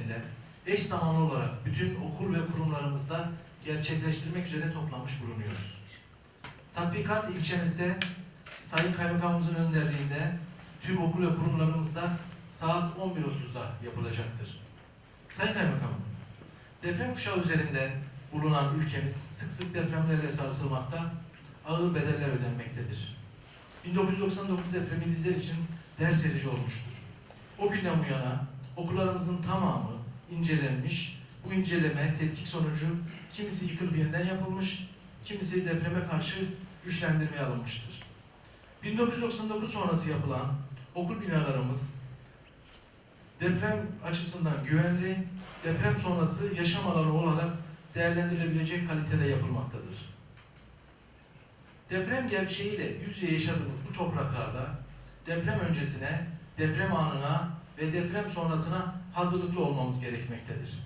üzerinde eş zamanlı olarak bütün okul ve kurumlarımızda gerçekleştirmek üzere toplanmış bulunuyoruz. Tatbikat ilçemizde Sayın Kaymakamımızın önderliğinde tüm okul ve kurumlarımızda saat 11.30'da yapılacaktır. Sayın Kaymakamım, deprem kuşağı üzerinde bulunan ülkemiz sık sık depremlerle sarsılmakta, ağır bedeller ödenmektedir. 1999 depremi bizler için ders verici olmuştur. O günden bu yana okullarımızın tamamı incelenmiş, bu inceleme, tetkik sonucu kimisi yıkılıp yeniden yapılmış, kimisi depreme karşı güçlendirmeye alınmıştır. 1999 sonrası yapılan okul binalarımız deprem açısından güvenli, deprem sonrası yaşam alanı olarak değerlendirilebilecek kalitede yapılmaktadır. Deprem gerçeğiyle yüz yüze yaşadığımız bu topraklarda deprem öncesine, deprem anına ve deprem sonrasına hazırlıklı olmamız gerekmektedir.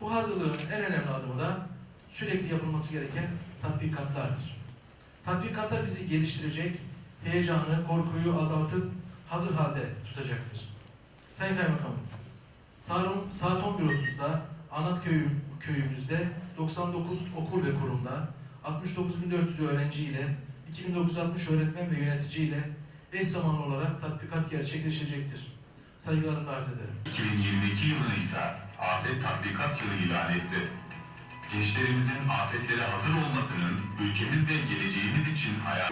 Bu hazırlığın en önemli adımı da sürekli yapılması gereken tatbikatlardır. Tatbikatlar bizi geliştirecek, heyecanı, korkuyu azaltıp hazır halde tutacaktır. Sayın Kaymakamım, saat 11.30'da Anat köyü, köyümüzde 99 okul ve kurumda 69.400 öğrenci ile 2960 öğretmen ve yönetici ile eş zamanlı olarak tatbikat gerçekleşecektir. Saygılarımla arz ederim. 2022 yılını ise afet tatbikat yılı ilan etti. Gençlerimizin afetlere hazır olmasının ülkemiz ve geleceğimiz için hayal...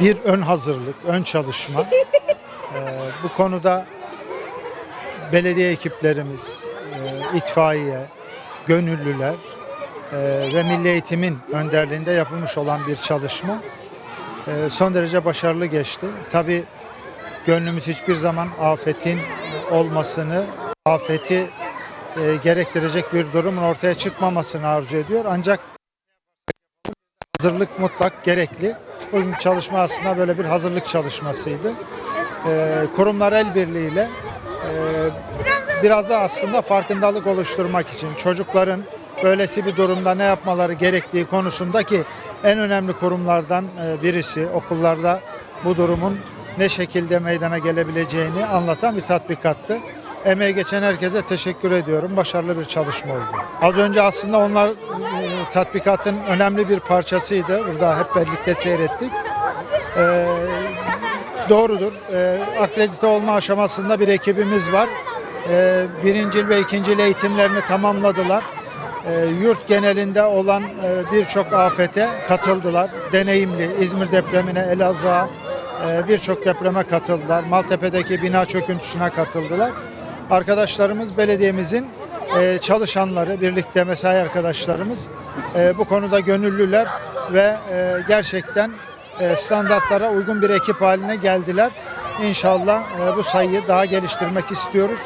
bir ön hazırlık, ön çalışma. E, bu konuda belediye ekiplerimiz, e, itfaiye, gönüllüler e, ve Milli Eğitim'in önderliğinde yapılmış olan bir çalışma e, son derece başarılı geçti. Tabii gönlümüz hiçbir zaman afetin olmasını, afeti e, gerektirecek bir durumun ortaya çıkmamasını arzu ediyor. Ancak hazırlık mutlak gerekli. Bugün çalışma aslında böyle bir hazırlık çalışmasıydı. E, kurumlar el birliğiyle e, biraz da aslında farkındalık oluşturmak için çocukların böylesi bir durumda ne yapmaları gerektiği konusundaki en önemli kurumlardan e, birisi okullarda bu durumun ne şekilde meydana gelebileceğini anlatan bir tatbikattı. Emeği geçen herkese teşekkür ediyorum. Başarılı bir çalışma oldu. Az önce aslında onlar e, tatbikatın önemli bir parçasıydı. Burada hep birlikte seyrettik. E, doğrudur. E, akredite olma aşamasında bir ekibimiz var. E, birincil ve ikincil eğitimlerini tamamladılar. E, yurt genelinde olan e, birçok afete katıldılar. Deneyimli İzmir depremine, Elazığ'a e, birçok depreme katıldılar. Maltepe'deki bina çöküntüsüne katıldılar. Arkadaşlarımız belediyemizin e, çalışanları, birlikte mesai arkadaşlarımız e, bu konuda gönüllüler ve e, gerçekten e, standartlara uygun bir ekip haline geldiler. İnşallah e, bu sayıyı daha geliştirmek istiyoruz.